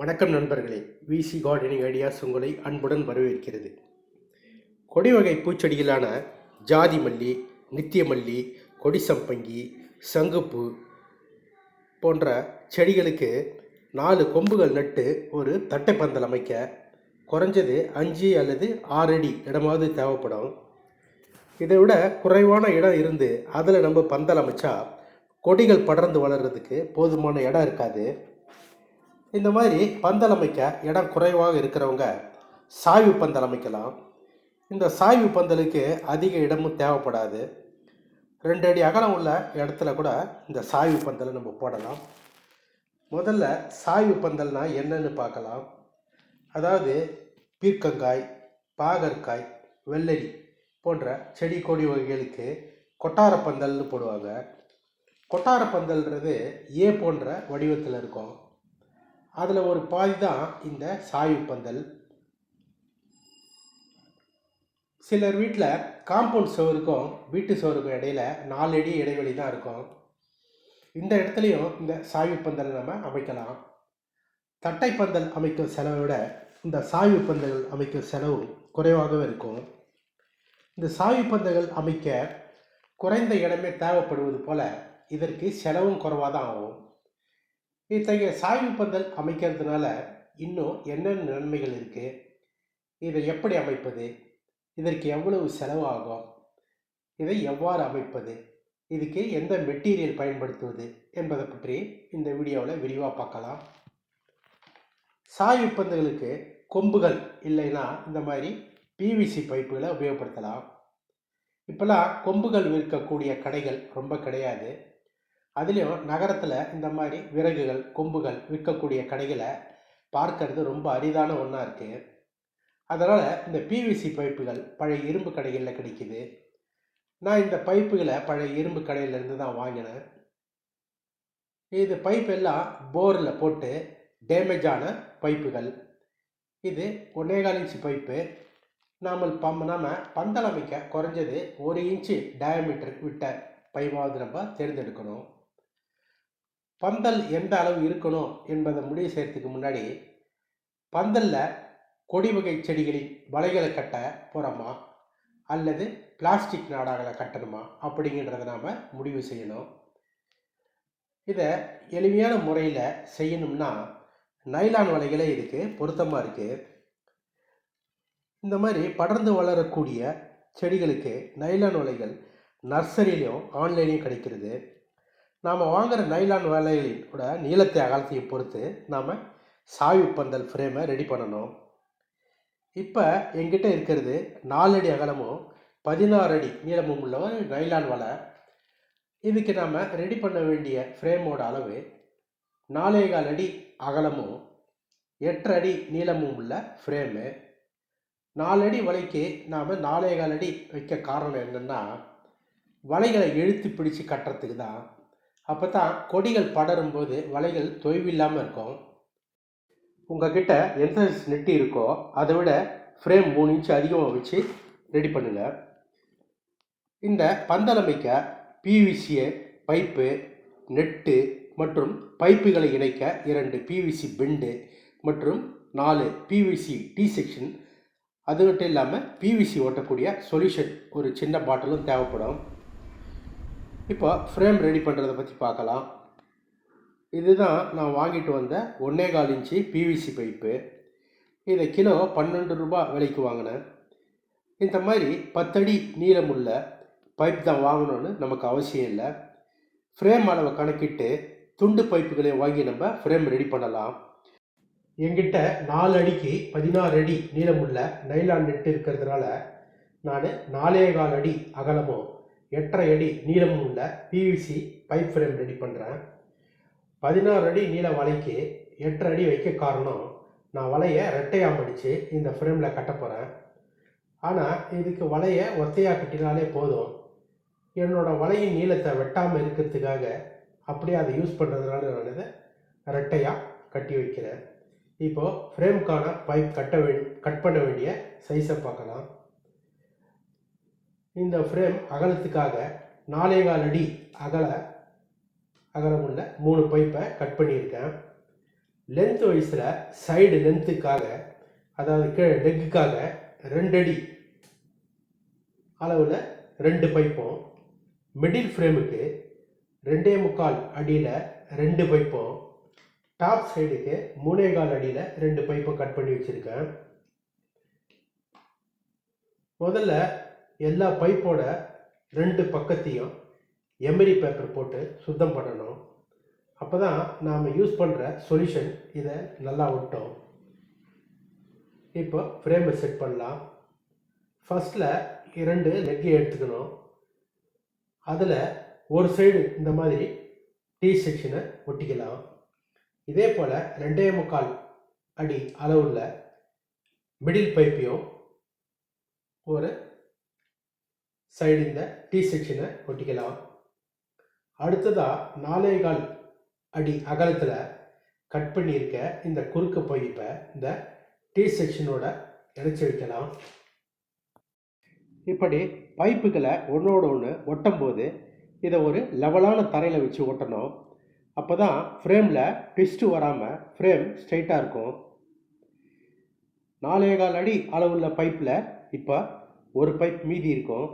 வணக்கம் நண்பர்களே. விசி gardening ideas உங்களை அன்புடன் வரவேற்கிறது. கொடி வகை பூச்செடிகளான ஜாதி மல்லி நித்திய மல்லி கொடி சம்பங்கி சங்குப்பூ போன்ற செடிகளுக்கு நாலு கொம்புகள் நட்டு ஒரு தட்டைப்பந்தல் அமைக்க குறைஞ்சது அஞ்சு அல்லது ஆறு அடி இடமாவது தேவைப்படும். இதை விட குறைவான இடம் இருந்து அதில் நம்ம பந்தல் அமைச்சா கொடிகள் படர்ந்து வளர்கிறதுக்கு போதுமான இடம் இருக்காது. இந்த மாதிரி பந்தல் அமைக்க இடம் குறைவாக இருக்கிறவங்க சாய்வு பந்தல் அமைக்கலாம். இந்த சாய்வு பந்தலுக்கு அதிக இடமும் தேவைப்படாது. ரெண்டு அடி அகலம் உள்ள இடத்துல கூட இந்த சாய்வு பந்தலை நம்ம போடலாம். முதல்ல சாய்வு பந்தல்னா என்னன்னு பார்க்கலாம். அதாவது பீர்க்கங்காய் பாகற்காய் வெள்ளரி போன்ற செடி கொடி வகைகளுக்கு கொட்டார பந்தல்னு போடுவாங்க. கொட்டார பந்தல்ன்றது ஏ போன்ற வடிவத்தில் இருக்கும். அதில் ஒரு பாதி தான் இந்த சாய்வு பந்தல் சிலர் வீட்டில் காம்பவுண்ட் சுவருக்கும் வீட்டு சுவருக்கும் இடையில நாலு அடி இடைவெளி தான் இருக்கும். இந்த இடத்துலையும் இந்த சாய்வு பந்தல் நம்ம அமைக்கலாம். தட்டை பந்தல் அமைக்கும் செலவை விட இந்த சாய்வு பந்தல் அமைக்கும் செலவு குறைவாகவே இருக்கும். இந்த சாய்வு பந்தல்கள் அமைக்க குறைந்த இடமே தேவைப்படுவது போல இதற்கு செலவும் குறைவாக தான் ஆகும். இத்தகைய சாய்வு பந்தல் அமைக்கிறதுனால இன்னும் என்னென்ன நன்மைகள் இருக்குது இதை எப்படி அமைப்பது? இதற்கு எவ்வளவு செலவாகும்? இதை எவ்வாறு அமைப்பது? இதுக்கு எந்த மெட்டீரியல் பயன்படுத்துவது? என்பதை பற்றி இந்த வீடியோவில் விரிவாக பார்க்கலாம். சாய்வு பந்துகளுக்கு கொம்புகள் இல்லைன்னா இந்த மாதிரி பிவிசி பைப்புகளை உபயோகப்படுத்தலாம். இப்போல்லாம் கொம்புகள் விற்கக்கூடிய கடைகள் ரொம்ப கிடையாது. அதுலேயும் நகரத்தில் இந்த மாதிரி விறகுகள் கொம்புகள் விற்கக்கூடிய கடைகளை பார்க்கறது ரொம்ப அரிதான ஒன்றா இருக்குது அதனால் இந்த பிவிசி பைப்புகள் பழைய இரும்பு கடைகளில் கிடைக்குது. நான் இந்த பைப்புகளை பழைய இரும்பு கடையிலேருந்து தான் வாங்கினேன். இது பைப் எல்லாம் போரில் போட்டு டேமேஜ் ஆன பைப்புகள். இது ஒன்னேகால் இன்ச்சு பைப்பு. நாம் பம் நாம் பந்தல் அமைக்க குறைஞ்சது ஒரு இன்ச்சு டயமீட்டர் விட்ட பைப்பாவது நம்ம தேர்ந்தெடுக்கணும். பந்தல் எந்த அளவு இருக்கணும் என்பதை முடிவு செய்கிறதுக்கு முன்னாடி பந்தலில் கொடி வகை செடிகளின் வலைகளை கட்ட போகிறோமா அல்லது பிளாஸ்டிக் நாடாகளை கட்டணுமா? அப்படிங்கிறத நாம் முடிவு செய்யணும். இதை எளிமையான முறையில் செய்யணும்னா நைலான் வலைகளே இதுக்கு பொருத்தமாக இருக்குது இந்த மாதிரி படர்ந்து வளரக்கூடிய செடிகளுக்கு நைலான் வலைகள் நர்சரியிலையும் ஆன்லைன்லையும் கிடைக்கிறது. நாம் வாங்குகிற நைலான் வேலையோட நீளத்தை அகலத்தையும் பொறுத்து நாம் சாய்வு பந்தல் ஃப்ரேமை ரெடி பண்ணணும். இப்போ எங்கிட்ட இருக்கிறது நாலு அடி அகலமும் பதினாறு அடி நீளமும் உள்ள ஒரு நைலான் வலை. இதுக்கு நாம் ரெடி பண்ண வேண்டிய ஃப்ரேமோட அளவு நாலே கால் அடி அகலமும் எட்டு அடி நீளமும் உள்ள ஃப்ரேமு நாலு அடி வலைக்கு நாம் நாலே கால் அடி வைக்க காரணம் என்னென்னா வலைகளை இழுத்து பிடிச்சு கட்டுறதுக்கு தான் அப்போ தான் கொடிகள் படரும்போது வலைகள் தொய்வில்லாமல் இருக்கும். உங்ககிட்ட எந்த நெட்டு இருக்கோ அதை விட ஃப்ரேம் மூணு இன்ச்சு அதிகமாக வச்சு ரெடி பண்ணுங்கள் இந்த பந்தலமைக்க பிவிசியை பைப்பு நெட்டு மற்றும் பைப்புகளை இணைக்க இரண்டு பிவிசி பெண்டு மற்றும் நாலு பிவிசி டி செக்ஷன் அது மட்டும் இல்லாமல் பிவிசி ஓட்டக்கூடிய சொல்யூஷன் ஒரு சின்ன பாட்டிலும் தேவைப்படும். இப்போ ஃப்ரேம் ரெடி பண்ணுறதை பற்றி பார்க்கலாம். இதுதான் நான் வாங்கிட்டு வந்த ஒன்னே கால் இன்ச்சு பிவிசி பைப்பு. இதை கிலோ பன்னெண்டு ரூபா விலைக்கு வாங்கினேன். இந்த மாதிரி பத்தடி நீளமுள்ள பைப் தான் வாங்கணும்னு நமக்கு அவசியம் இல்லை. ஃப்ரேம் அளவை கணக்கிட்டு துண்டு பைப்புகளை வாங்கி நம்ம ஃப்ரேம் ரெடி பண்ணலாம். எங்கிட்ட நாலு அடிக்கு பதினாறு அடி நீளமுள்ள நைலான் நெட்டு இருக்கிறதுனால நான் நாலே கால் அடி அகலமும் எட்டரை அடி நீளமும் உள்ள பிவிசி பைப் ஃப்ரேம் ரெடி பண்ணுறேன் பதினாறு அடி நீள வலைக்கு எட்டரை அடி வைக்க காரணம் நான் வலையை ரெட்டையாக மடித்து இந்த ஃப்ரேமில் கட்ட போகிறேன் ஆனால் இதுக்கு வலையை ஒத்தையாக கட்டினாலே போதும். என்னோடய வலையின் நீளத்தை வெட்டாமல் இருக்கிறதுக்காக அப்படியே அதை யூஸ் பண்ணுறதுனால நான் இதை ரெட்டையாக கட்டி வைக்கிறேன். இப்போது ஃப்ரேமுக்கான பைப் கட்ட வே கட் பண்ண வேண்டிய சைஸை பார்க்கலாம். இந்த ஃப்ரேம் அகலத்துக்காக நாலே கால் அடி அகல அகலமுள்ள மூணு பைப்பை கட் பண்ணியிருக்கேன். லென்த் வைஸில் சைடு லென்த்துக்காக அதாவது கீழே லெக்குக்காக ரெண்டடி அளவில் ரெண்டு பைப்பும் மிடில் ஃப்ரேமுக்கு ரெண்டே முக்கால் அடியில் ரெண்டு பைப்பும் டாப் சைடுக்கு மூணே கால் அடியில் ரெண்டு பைப்பும் கட் பண்ணி வச்சுருக்கேன். முதல்ல எல்லா பைப்போட ரெண்டு பக்கத்தையும் எமரி பேப்பர் போட்டு சுத்தம் பண்ணணும். அப்போ தான் நாம் யூஸ் பண்ணுற சொல்யூஷன் இதை நல்லா விட்டோம் இப்போ ஃப்ரேமை செட் பண்ணலாம். ஃபஸ்ட்டில் இரண்டு லெக்கை எடுத்துக்கணும். அதில் ஒரு சைடு இந்த மாதிரி டீ செக்ஷனை ஒட்டிக்கலாம். இதே போல் ரெண்டே முக்கால் அடி அளவுள்ள மிடில் பைப்பையும் ஒரு சைடு இந்த டி செக்ஷனை ஒட்டிக்கலாம். அடுத்ததாக நாலே கால் அடி அகலத்தில் கட் பண்ணியிருக்க இந்த குறுக்கு பைப்பை இந்த டி செக்ஷனோட இணைச்சி வைக்கலாம் இப்படி பைப்புகளை ஒன்றோட ஒன்று ஒட்டும் போது இதை ஒரு லெவலான தரையில் வச்சு ஒட்டணும். அப்போ தான் ஃப்ரேமில் ட்விஸ்ட்டு வராமல் ஃப்ரேம் ஸ்ட்ரைட்டாக இருக்கும். நாலே கால் அடி அளவுள்ள பைப்பில் இப்போ ஒரு பைப் மீதி இருக்கும்.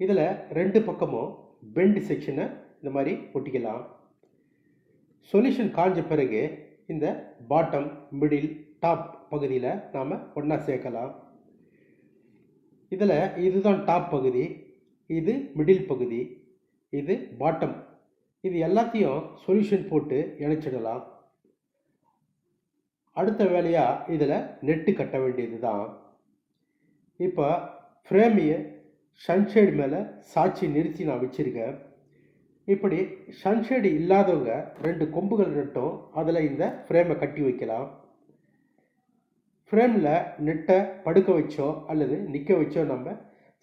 இதில் ரெண்டு பக்கமும் பெண்ட் செக்ஷனை இந்த மாதிரி ஒட்டிக்கலாம். சொல்யூஷன் காஞ்ச பிறகு இந்த பாட்டம் மிடில் டாப் பகுதியில் நாம் ஒன்றா சேர்க்கலாம். இதில் இதுதான் டாப் பகுதி இது மிடில் பகுதி இது பாட்டம் இது எல்லாத்தையும் சொல்யூஷன் போட்டு இணைச்சிடலாம். அடுத்த வேலையாக இதில் நெட்டு கட்ட வேண்டியது தான் இப்போ ஃப்ரேமையை சன்ஷேடு மேலே சாட்சி நிறுத்தி நான் வச்சுருக்கேன். இப்படி சன்ஷேடு இல்லாதவங்க ரெண்டு கொம்புகள் நட்டும் அதில் இந்த ஃப்ரேமை கட்டி வைக்கலாம். ஃப்ரேமில் நெட்டை படுக்க வச்சோ அல்லது நிற்க வச்சோ நம்ம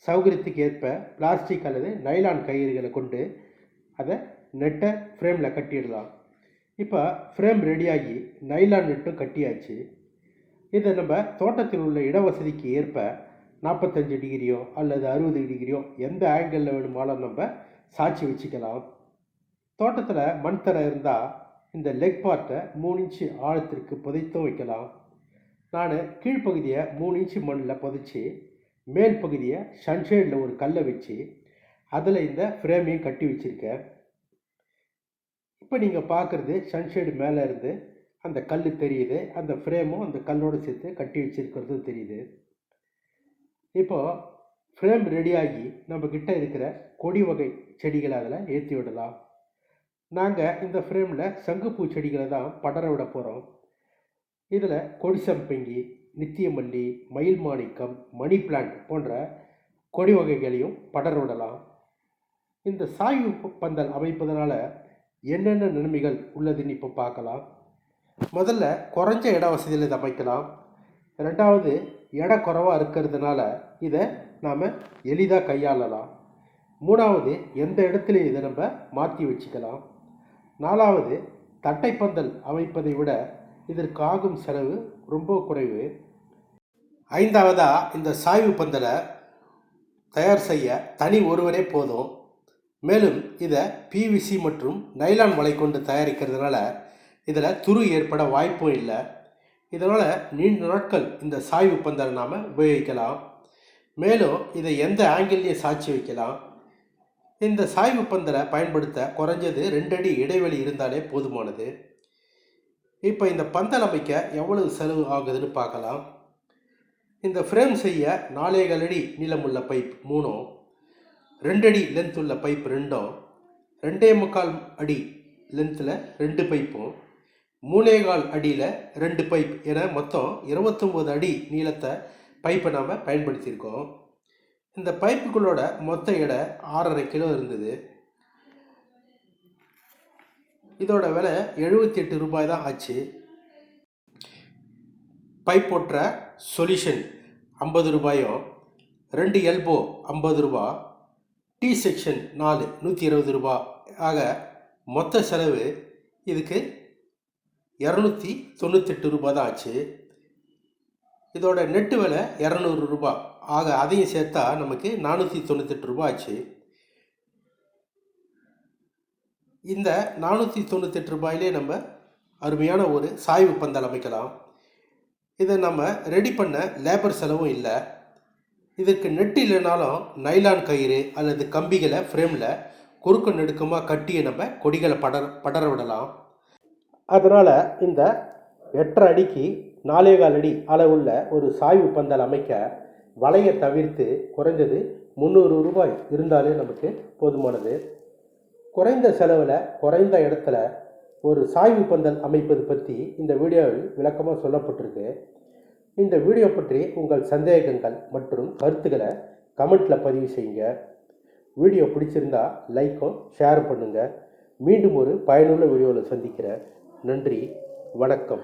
சௌகரியத்துக்கு ஏற்ப பிளாஸ்டிக் அல்லது நைலான் கயிறுகளை கொண்டு அதை நெட்டை ஃப்ரேமில் கட்டிடலாம். இப்போ ஃப்ரேம் ரெடியாகி நைலான் நெட்டும் கட்டியாச்சு. இதை நம்ம தோட்டத்தில் உள்ள இடவசதிக்கு ஏற்ப நாற்பத்தஞ்சு டிகிரியோ அல்லது அறுபது டிகிரியோ எந்த ஆங்கிளில் வேணுமாலும் நம்ம சாட்சி வச்சுக்கலாம். தோட்டத்தில் மண் தரை இருந்தால் இந்த லெக் பார்ட்டை மூணு இன்ச்சு ஆழத்திற்கு புதைத்தும் வைக்கலாம். நான் கீழ்ப்பகுதியை மூணு இன்ச்சு மண்ணில் புதைச்சி மேல் பகுதியை சன்ஷேடில் ஒரு கல்லை வச்சு அதில் இந்த ஃப்ரேமையும் கட்டி வச்சுருக்கேன். இப்போ நீங்கள் பார்க்குறது சன்ஷேடு மேலே இருந்து அந்த கல் தெரியுது அந்த ஃப்ரேமும் அந்த கல்லோடு சேர்த்து கட்டி வச்சிருக்கிறதும் தெரியுது. இப்போது ஃப்ரேம் ரெடியாகி நம்ம கிட்ட இருக்கிற கொடி வகை செடிகளை அதில் ஏற்றி விடலாம். நாங்கள் இந்த ஃப்ரேமில் சங்குப்பூ செடிகளை தான் படர விட போகிறோம் இதில் கொடிசம்பங்கி நித்தியமல்லி மயில் மாணிக்கம் மணி பிளான்ட் போன்ற கொடி வகைகளையும் படர விடலாம். இந்த சாய்வு பந்தல் அமைப்பதனால் என்னென்ன நன்மைகள் உள்ளதுன்னு இப்போ பார்க்கலாம். முதல்ல குறைஞ்ச இட வசதியில் இதை அமைக்கலாம். ரெண்டாவது எடை குறைவாக இருக்கிறதுனால இதை நாம் எளிதாக கையாளலாம். மூணாவது எந்த இடத்துலையும் இதை நம்ம மாற்றி வச்சுக்கலாம்? நாலாவது தட்டைப்பந்தல் அமைப்பதை விட இதற்கு ஆகும் செலவு ரொம்ப குறைவு. ஐந்தாவதாக இந்த சாய்வு பந்தலை தயார் செய்ய தனி ஒருவரே போதும். மேலும் இதை பிவிசி மற்றும் நைலான் வலை கொண்டு தயாரிக்கிறதுனால இதில் துரு ஏற்பட வாய்ப்பும் இல்லை. இதனால் நீண்ட நாட்கள் இந்த சாய்வு பந்தரை நாம் உபயோகிக்கலாம். மேலும் இதை எந்த ஆங்கிள்லேயும் சாட்சி வைக்கலாம்? இந்த சாய்வு பந்தலை பயன்படுத்த குறைஞ்சது ரெண்டடி இடைவெளி இருந்தாலே போதுமானது. இப்போ இந்த பந்தல் அமைக்க எவ்வளவு செலவு ஆகுதுன்னு பார்க்கலாம். இந்த ஃப்ரேம் செய்ய நாலேகால் அடி நீளமுள்ள பைப் மூணும் ரெண்டடி லென்த் உள்ள பைப் ரெண்டும் ரெண்டே முக்கால் அடி லென்த்தில் ரெண்டு பைப்பும் மூணே கால் அடியில் ரெண்டு பைப் என மொத்தம் இருபத்தொம்போது அடி நீளத்தை பைப்பை நாம் பயன்படுத்தியிருக்கோம். இந்த பைப்புகளோட மொத்த எடை ஆறரை கிலோ இருந்தது. இதோட விலை எழுபத்தி எட்டு ரூபாய் தான் ஆச்சு. பைப் போட்டுற சொல்யூஷன் ஐம்பது ரூபாயும் ரெண்டு எல்போ ஐம்பது ரூபா டி செக்ஷன் நாலு நூற்றி இருபது ரூபா. ஆக மொத்த செலவு இதுக்கு இரநூத்தி தொண்ணூத்தெட்டு ரூபாய் தான் ஆச்சு. இதோட நெட்டு விலை இரநூறு ரூபாய். ஆக அதையும் சேர்த்தா நமக்கு நானூற்றி தொண்ணூத்தெட்டு ரூபாய் ஆச்சு. இந்த நானூற்றி தொண்ணூத்தெட்டு ரூபாயிலே நம்ம அருமையான ஒரு சாய்வு பந்தல் அமைக்கலாம். இதை நம்ம ரெடி பண்ண லேபர் செலவும் இல்லை. இதுக்கு நெட்டு இல்லைனாலும் நைலான் கயிறு அல்லது கம்பிகளை ஃப்ரேமில் குறுக்கு நெடுக்கமாக கட்டி நம்ம கொடிகளை படர படர விடலாம். அதனால் இந்த எட்டரை அடிக்கு நாலே கால் அடி அளவுள்ள ஒரு சாய்வு பந்தல் அமைக்க வலையை தவிர்த்து குறைஞ்சது முந்நூறு ரூபாய் இருந்தாலே நமக்கு போதுமானது. குறைந்த செலவில் குறைந்த இடத்துல ஒரு சாய்வு பந்தல் அமைப்பது பற்றி இந்த வீடியோவில் விளக்கமாக சொல்லப்பட்டிருக்கு. இந்த வீடியோ பற்றி உங்கள் சந்தேகங்கள் மற்றும் கருத்துக்களை கமெண்ட்டில் பதிவு செய்யுங்க. வீடியோ பிடிச்சிருந்தா லைக்கும் ஷேர் பண்ணுங்கள் மீண்டும் ஒரு பயனுள்ள வீடியோவில் சந்திக்கிறேன். நன்றி வணக்கம்.